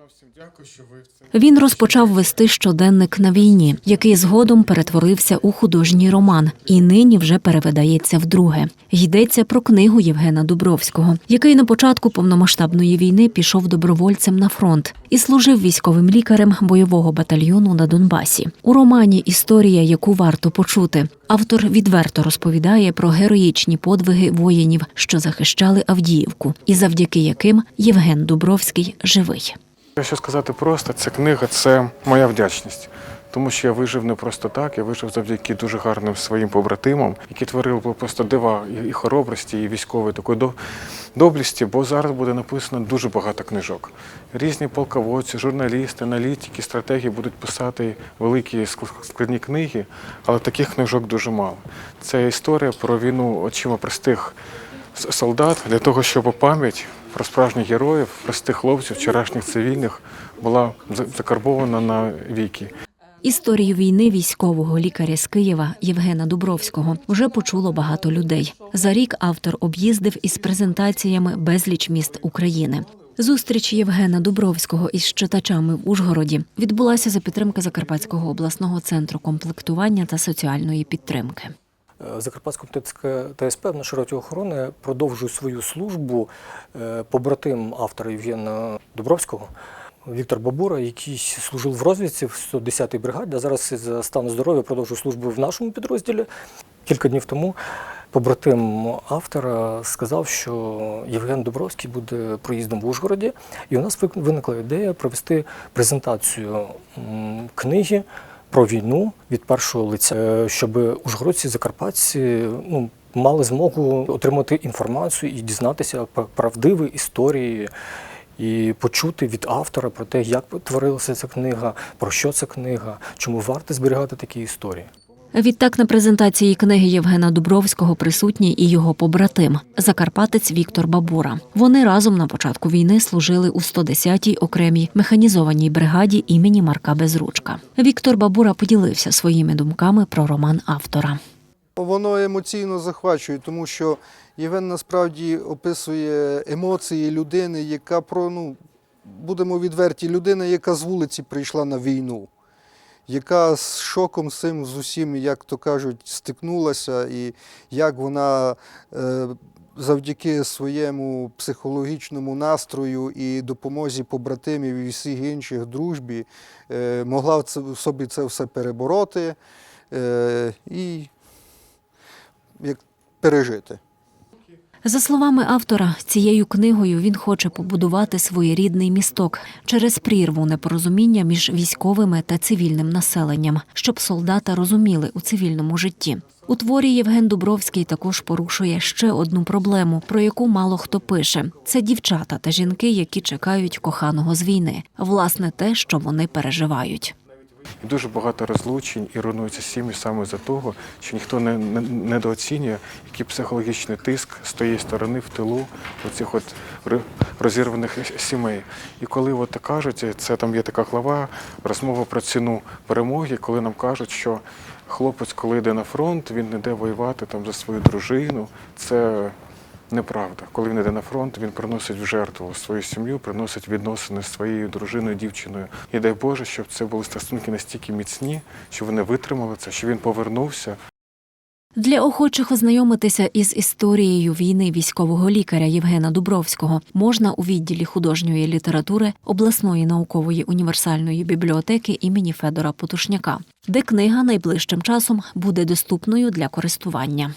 вам дякую, що ви. Він розпочав вести щоденник на війні, який згодом перетворився у художній роман, і нині вже перевидається вдруге. Йдеться про книгу Євгена Дубровського, який на початку повномасштабної війни пішов добровольцем на фронт і служив військовим лікарем бойового батальйону на Донбасі. У романі Історія, яку варто почути. Автор відверто розповідає про героїчні подвиги воїнів, що захищали Авдіївку, і завдяки яким Євген Дубровський живий. Якщо сказати просто, ця книга це моя вдячність. Тому що я вижив не просто так, я вижив завдяки дуже гарним своїм побратимам, які творили просто дива і- хоробрості, і військової такої до- доблесті, бо зараз буде написано дуже багато книжок. Різні полководці, журналісти, аналітики, стратегії будуть писати великі ск- складні книги, але таких книжок дуже мало. Це історія про війну очима простих солдат для того, щоб пам'ять про справжніх героїв, простих хлопців, вчорашніх цивільних була закарбована на віки. Історію війни військового лікаря з Києва Євгена Дубровського вже почуло багато людей. За рік автор об'їздив із презентаціями безліч міст України. Зустріч Євгена Дубровського із читачами в Ужгороді відбулася за підтримки Закарпатського обласного центру комплектування та соціальної підтримки. Е, Закарпатська ТЦК ТСП на широті охорони продовжує свою службу е, побратим автора Євгена Дубровського. Віктор Бабура, який служив в розвідці в 110-й бригаді, а зараз за стану здоров'я продовжує службу в нашому підрозділі. Кілька днів тому побратим автора сказав, що Євген Дубровський буде проїздом в Ужгороді, і у нас виникла ідея провести презентацію книги про війну від першого лиця, е, щоб ужгородці, закарпатці ну, мали змогу отримати інформацію і дізнатися про правдиві історії. І почути від автора про те, як творилася ця книга, про що ця книга, чому варто зберігати такі історії. Відтак на презентації книги Євгена Дубровського присутній і його побратим закарпатець Віктор Бабура. Вони разом на початку війни служили у 110-й окремій механізованій бригаді імені Марка Безручка. Віктор Бабура поділився своїми думками про роман автора. Воно емоційно захвачує, тому що Євген насправді описує емоції людини, яка про ну будемо відверті, людина, яка з вулиці прийшла на війну, яка з шоком цим з усім, як то кажуть, стикнулася, і як вона е, завдяки своєму психологічному настрою і допомозі побратимів і всіх інших дружбі е, могла в собі це все перебороти. Е, і як пережити. За словами автора, цією книгою він хоче побудувати своєрідний місток через прірву непорозуміння між військовими та цивільним населенням, щоб солдата розуміли у цивільному житті. У творі Євген Дубровський також порушує ще одну проблему, про яку мало хто пише: це дівчата та жінки, які чекають коханого з війни, власне, те, що вони переживають. Дуже багато розлучень і руйнуються сім'ї саме за того, що ніхто не, не недооцінює, який психологічний тиск з тієї сторони в тилу оцих от розірваних сімей. І коли от кажуть, це там є така глава, розмова про ціну перемоги, коли нам кажуть, що хлопець, коли йде на фронт, він не йде воювати там за свою дружину. Це неправда. Коли він йде на фронт, він приносить в жертву свою сім'ю, приносить відносини з своєю дружиною, дівчиною. І дай Боже, щоб це були стосунки настільки міцні, щоб вони витримали це, щоб він повернувся. Для охочих ознайомитися із історією війни військового лікаря Євгена Дубровського можна у відділі художньої літератури обласної наукової універсальної бібліотеки імені Федора Потушняка, де книга найближчим часом буде доступною для користування.